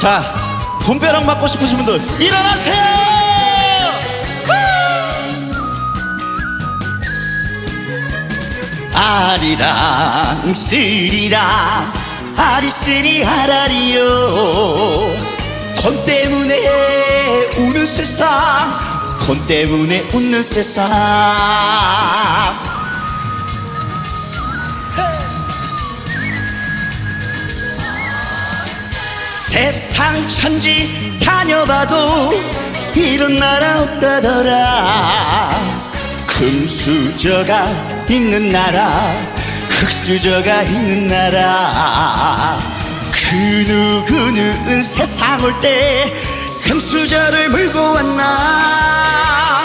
자, 돈벼락 맞고 싶으신 분들 일어나세요! 아리랑 쓰리랑 아리쓰리 아라리요 돈 때문에 우는 세상 돈 때문에 웃는 세상 세상 천지 다녀봐도 이런 나라 없다더라. 금수저가 있는 나라 흙수저가 있는 나라. 그 누구는 세상 올 때 금수저를 물고 왔나?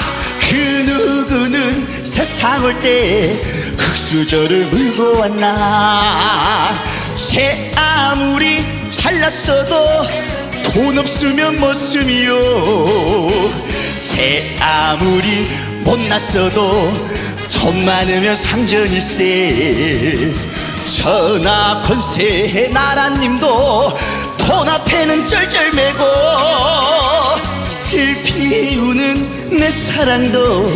그 누구는 세상 올때 흙수저를 물고 왔나? 제 아무리 잘났어도 돈 없으면 못 쓰미요. 제 아무리 못났어도 돈 많으면 상전일세. 전하 권세의 나라님도 돈 앞에는 쩔쩔매고 슬피 우는 내 사랑도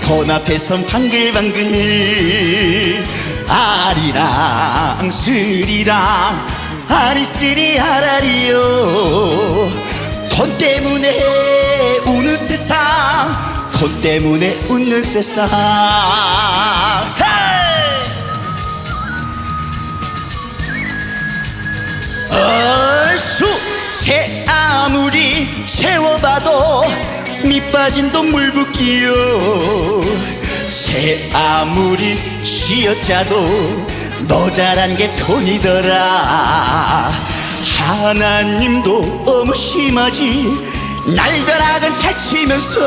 돈 앞에선 방글방글. 아리랑 쓰리랑 아리쓰리 아라리요. 돈 때문에 우는 세상 돈 때문에 웃는 세상! 얼쑤 제 아무리 채워봐도 밑빠진 돈물 붓기요. 제 아무리 쥐어짜도 모자란 게 돈이더라. 하나님도 너무 심하지. 날벼락은 잘 치면서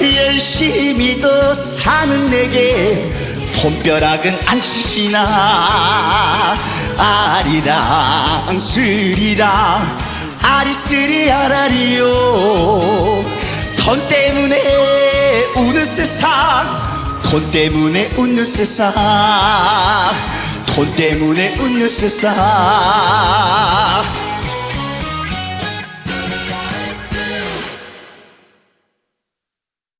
열심히 더 사는 내게 돈벼락은 안 치시나. 아리랑 쓰리랑 아리쓰리 아라리요. 돈 때문에 우는 세상 돈 때문에 웃는 세상 돈 때문에 웃는 세상